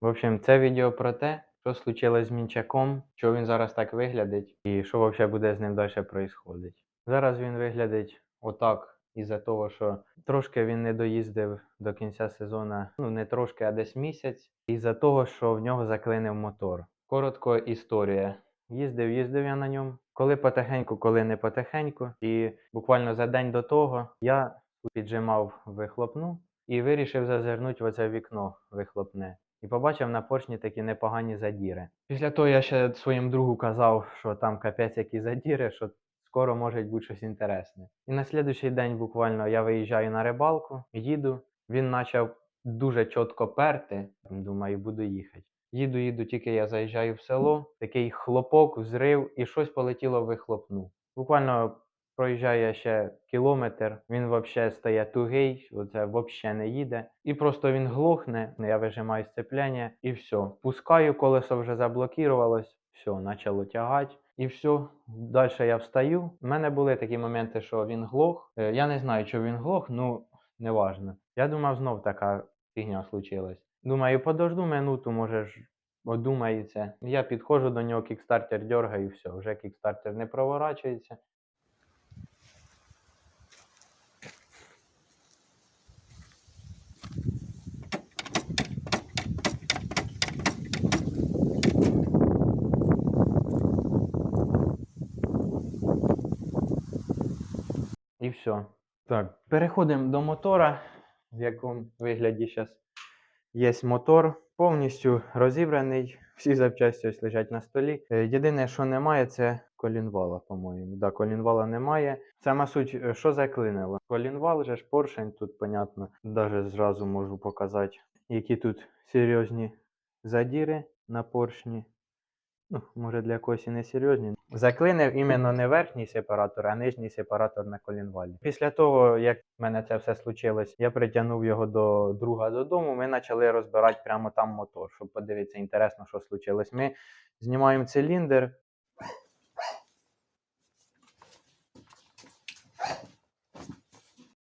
В общем, це відео про те, що случилось з мінчаком, що він зараз так виглядить, і що взагалі буде з ним далі відбуватися. Зараз він виглядить отак, із-за того, що трошки він не доїздив до кінця сезону, ну не трошки, а десь місяць, із-за того, що в нього заклинив мотор. Коротко історія. Їздив, їздив я на ньому. Коли потихеньку, коли не потихеньку. І буквально за день до того я піджимав вихлопну і вирішив зазирнути в оце вікно вихлопне. І побачив на поршні такі непогані задіри. Після того я ще своїм другу казав, що там капець які задіри, що скоро може бути щось інтересне. І на слідуючий день буквально я виїжджаю на рибалку, їду. Він почав дуже чітко перти. Думаю, буду їхати. Їду, їду, тільки я заїжджаю в село, такий хлопок, взрив, і щось полетіло вихлопну. Буквально проїжджає ще кілометр, він взагалі стає тугий, оце взагалі не їде. І просто він глохне, я вижимаю сцепляння і все. Пускаю, колесо вже заблокувалось, все, почало тягати. І все, далі я встаю. У мене були такі моменти, що він глох. Е, Я не знаю, чи він глох, ну неважно. Я думав, знов така фігня случилась. Думаю, подожду минуту, може ж одумається. Я підходжу до нього, кікстартер дергаю, і все, вже кікстартер не проворачується. І все. Так, переходимо до мотора, в якому вигляді зараз є мотор, повністю розібраний. Всі запчасті ось лежать на столі. Е, Єдине, що немає, це колінвала, по-моєму. Да, колінвала немає. Сама суть, е, що заклинило. Колінвал же ж поршень, тут, понятно, навіть зразу можу показати, які тут серйозні задіри на поршні. Ну, може для когось і не серйозні. Заклинив іменно не верхній сепаратор, а нижній сепаратор на колінвалі. Після того, як в мене це все случилось, я притягнув його до друга додому. Ми почали розбирати прямо там мотор, щоб подивитися, інтересно, що случилось. Ми знімаємо циліндр.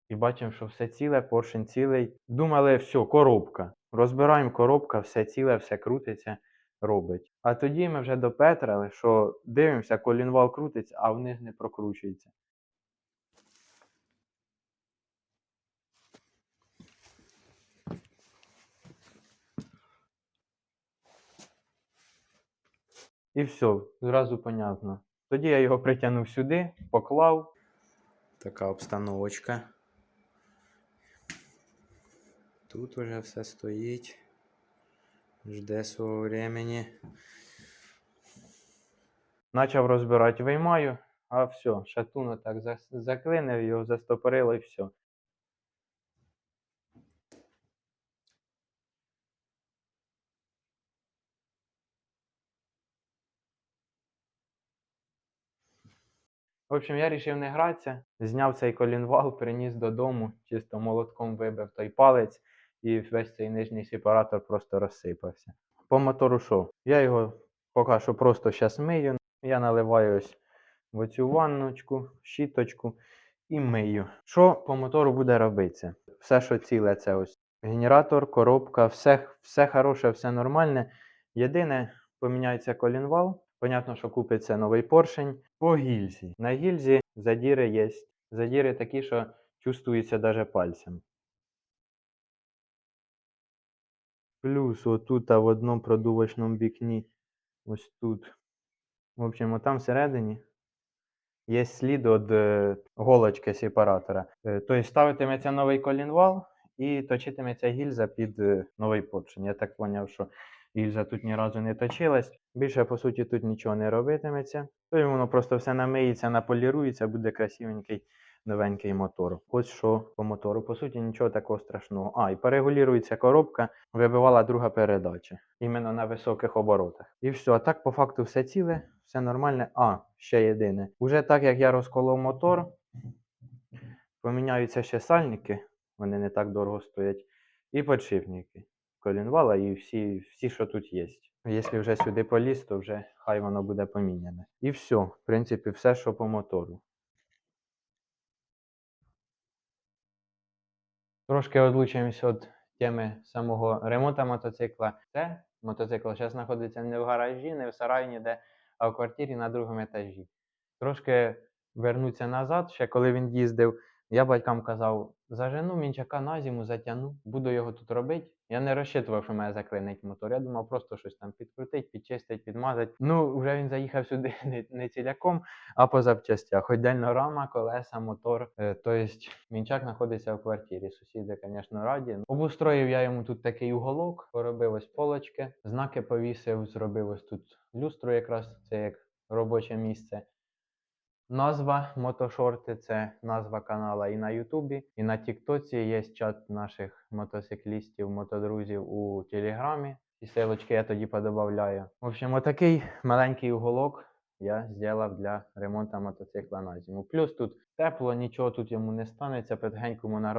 І бачимо, що все ціле, поршень цілий. Думали, все, коробка. Розбираємо коробка, все ціле, все крутиться робить. А тоді ми вже допетрили, що дивимося, колінвал крутиться, а вниз не прокручується. І все, зразу понятно. Тоді я його притягнув сюди, поклав. Така обстановочка. Тут уже все стоїть. Жде свого времени. Начав розбирати виймаю, а все, шатуно так заклинив, його застопорило і все. В общем, я вирішив не гратися, зняв цей колінвал, приніс додому, чисто молотком вибив той палець, і весь цей нижній сепаратор просто розсипався. По мотору що? Я його поки що просто зараз мию. Я наливаю ось в оцю ванночку, щіточку і мию. Що по мотору буде робитися? Все, що ціле, це ось генератор, коробка, все, все хороше, все нормальне. Єдине, поміняється колінвал. Понятно, що купиться новий поршень. По гільзі. На гільзі задіри є. Задіри такі, що чувствуються навіть пальцем. Плюс отут а в одному продувочному вікні, ось тут. В общем, отам всередині є слід від е, голочки сепаратора. Тобто ставитиметься новий колінвал і точитиметься гільза під новий поршень. Я так зрозумів, що гільза тут ні разу не точилась. Більше, по суті, тут нічого не робитиметься. Тобто воно просто все намиється, наполірується, буде красивенький новенький мотор. Ось що по мотору. По суті, нічого такого страшного. А, і перегулюється коробка, вибивала друга передача. Іменно на високих оборотах. І все. А так, по факту, все ціле, все нормальне. А, ще єдине. Уже так як я розколов мотор, поміняються ще сальники, вони не так дорого стоять, і подшипники. Колінвала і всі, всі, що тут є. Якщо вже сюди поліз, то вже хай воно буде поміняне. І все, в принципі, все, що по мотору. Трошки відлучуємося від теми самого ремонту мотоцикла. Це мотоцикл зараз знаходиться не в гаражі, не в сараї, ніде, а в квартирі на другому етажі. Трошки вернуться назад, ще коли він їздив, я батькам казав: зажену мінчака на зиму, затягну, буду його тут робити. Я не розчитував, що мене заклинить мотор. Я думав, просто щось там підкрутить, підчистить, підмазать. Ну, вже він заїхав сюди не, не ціляком, а по запчастях. Хоч дельнорама, колеса, мотор. Е, тобто мінчак знаходиться в квартирі. Сусіди, звісно, раді. Обустроїв я йому тут такий уголок, поробив ось полочки, знаки повісив, зробив ось тут люстру якраз, це як робоче місце. Назва Мотошорти це назва канала і на Ютубі, і на Тіктоці є чат наших мотоциклістів, мотодрузів у Телеграмі. І ссылочки я тоді подобавляю. В общем, отакий маленький уголок я зробив для ремонту мотоцикла на зиму. Плюс тут тепло, нічого тут йому не станеться, потихеньку можна.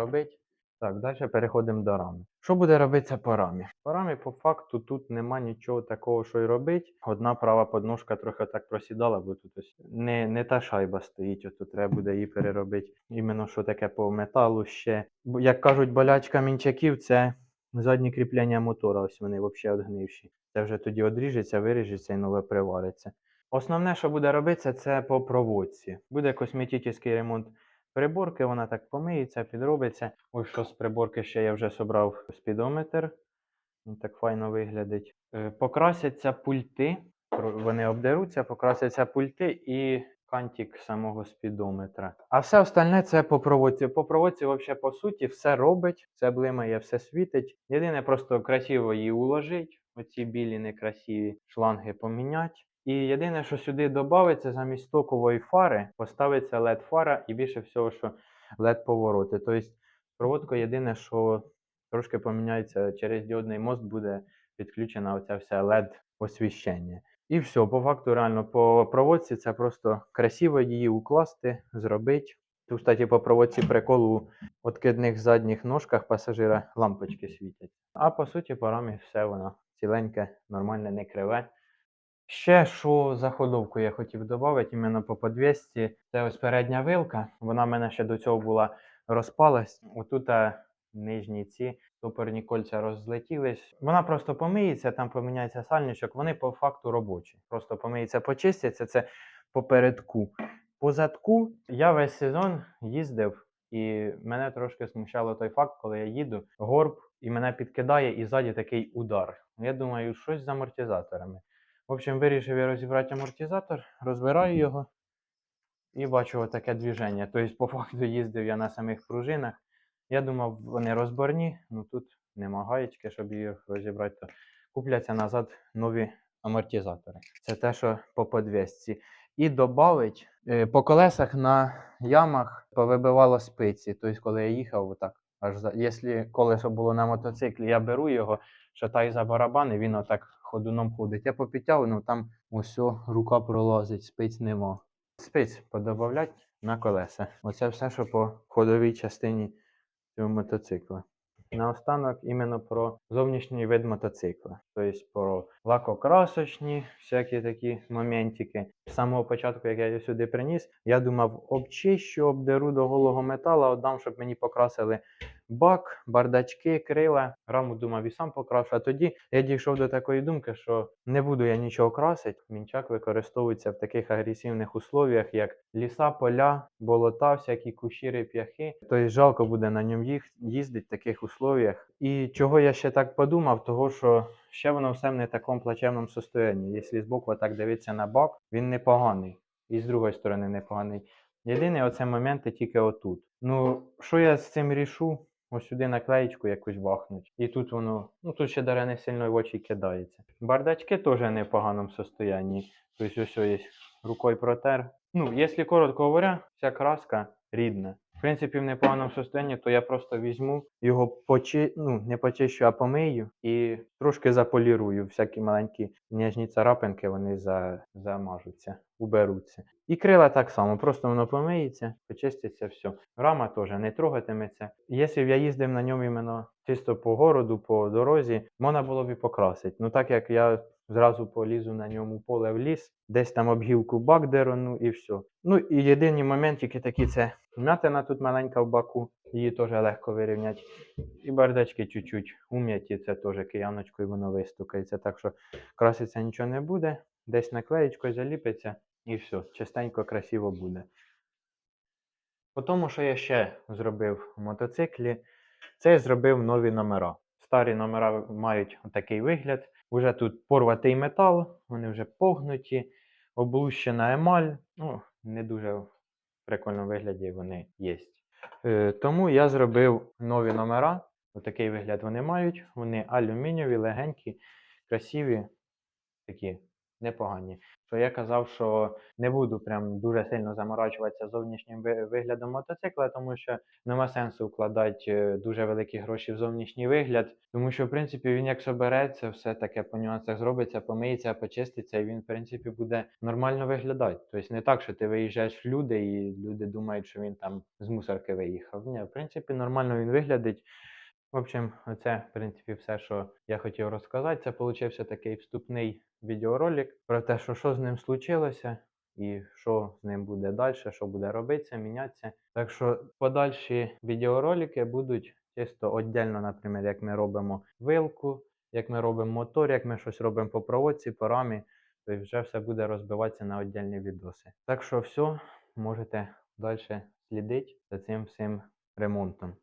Так, далі переходимо до рами. Що буде робитися по рамі? По рамі, по факту, тут нема нічого такого, що й робити. Одна права подножка трохи так просідала, бо тут ось не, не та шайба стоїть, ото треба буде її переробити. Іменно що таке по металу ще. Як кажуть, болячка мінчаків це задні кріплення мотора. Ось вони взагалі одгнивші. Це вже тоді одріжеться, виріжеться і нове привариться. Основне, що буде робитися, це по проводці. Буде косметичний ремонт приборки, вона так помиється, підробиться. Ось що з приборки ще я вже собрав спідометр. Так файно виглядить. Е, Покрасяться пульти, вони обдеруться, покрасяться пульти і кантик самого спідометра. А все остальне це по проводці. По проводці, взагалі, по суті, все робить, все блимає, все світить. Єдине, просто красиво її уложить. Оці білі некрасиві шланги поміняти. І єдине, що сюди додається, замість стокової фари поставиться LED фара і більше всього, що LED повороти. Тобто проводка єдине, що трошки поміняється через діодний мост, буде підключена оця вся LED освіщення. І все, по факту, реально, по проводці це просто красиво її укласти, зробити. Тут, кстати, по проводці приколу у откидних задніх ножках пасажира лампочки світять. А по суті, по рамі все воно ціленьке, нормальне, не криве. Ще що за ходовку я хотів додати, іменно по подвісці. Це ось передня вилка. Вона в мене ще до цього була розпалась. Отут нижні ці стопорні кольця розлетілись. Вона просто помиється, там поміняється сальничок. Вони по факту робочі. Просто помиється, почистяться. Це попередку. По задку я весь сезон їздив, і мене трошки смущало той факт, коли я їду, горб і мене підкидає, і ззаді такий удар. Я думаю, щось з амортизаторами. В общем, вирішив я розібрати амортизатор, розбираю його і бачу таке движення. Тобто, по факту їздив я на самих пружинах. Я думав, вони розборні, ну тут нема гаєчки, щоб їх розібрати, то купляться назад нові амортизатори. Це те, що по подвісці. І додавить е, по колесах на ямах повибивало спиці. Тобто, коли я їхав, отак. Аж за... Якщо колесо було на мотоциклі, я беру його, шатаю за барабани, він отак ходуном ходить. Я попідтягнув, там ось рука пролазить, спиць нема. Спиць подобавлять на колеса. Оце все, що по ходовій частині цього мотоцикла. Наостанок іменно про зовнішній вид мотоцикла. Тобто про лакокрасочні, всякі такі моментики. З самого початку, як я його сюди приніс, я думав, обчищу, обдеру до голого металу, отдам, щоб мені покрасили бак, бардачки, крила. Раму думав і сам покрашу. А тоді я дійшов до такої думки, що не буду я нічого красити. Мінчак використовується в таких агресивних условіях, як ліса, поля, болота, всякі кущі, реп'яхи. Тобто жалко буде на ньому їх їздити в таких условіях. І чого я ще так подумав, того що ще воно все в не такому плачевному состоянні. Якщо збоку так дивитися на бак, він непоганий. І з другої сторони непоганий. Єдине, оце моменти тільки отут. Ну, що я з цим рішу? Ось сюди наклеєчку якусь бахнуть. І тут воно, ну тут ще даре не сильно в очі кидається. Бардачки теж не в поганому состоянні. Тобто ось є рукою протер. Ну, якщо коротко говоря, вся краска рідна. Принципі, в непоганому состоянні, то я просто візьму його почи... ну, не почищу, а помию і трошки заполірую. Всякі маленькі ніжні царапинки, вони за... замажуться, уберуться. І крила так само, просто воно помиється, почиститься все. Рама теж не трогатиметься. Якщо б я їздив на ньому іменно чисто по городу, по дорозі, можна було б і покрасити. Ну так як я зразу полізу на ньому поле в ліс, десь там обгілку бак дерону і все. Ну і єдині моментики такі це вмятина тут маленька в баку. її теж легко вирівняти. І бардачки чуть-чуть ум'яті, це теж кияночкою воно вистукається. Так що краситься нічого не буде, десь наклеєчкою заліпиться і все, чистенько, красиво буде. По тому, що я ще зробив в мотоциклі, це я зробив нові номера. Старі номера мають такий вигляд. Уже тут порватий метал, вони вже погнуті, облущена емаль. Ну, не дуже в прикольному вигляді вони є. Е, тому я зробив нові номера. Отакий вигляд вони мають. Вони алюмінієві, легенькі, красиві, такі непогані. Що я казав, що не буду прям дуже сильно заморачуватися зовнішнім виглядом мотоцикла, тому що нема сенсу вкладати е, дуже великі гроші в зовнішній вигляд, тому що, в принципі, він як собереться, все таке по нюансах зробиться, помиється, почиститься, і він, в принципі, буде нормально виглядати. Тобто не так, що ти виїжджаєш в люди, і люди думають, що він там з мусорки виїхав. Ні, в принципі, нормально він виглядить. В общем, це, в принципі, все, що я хотів розказати. Це получився такий вступний відеоролик про те, що, що з ним случилося, і що з ним буде далі, що буде робитися, мінятися. Так що подальші відеоролики будуть чисто віддільно, наприклад, як ми робимо вилку, як ми робимо мотор, як ми щось робимо по проводці, по рамі. Тобто вже все буде розбиватися на віддільні відоси. Так що все, можете далі слідити за цим всім ремонтом.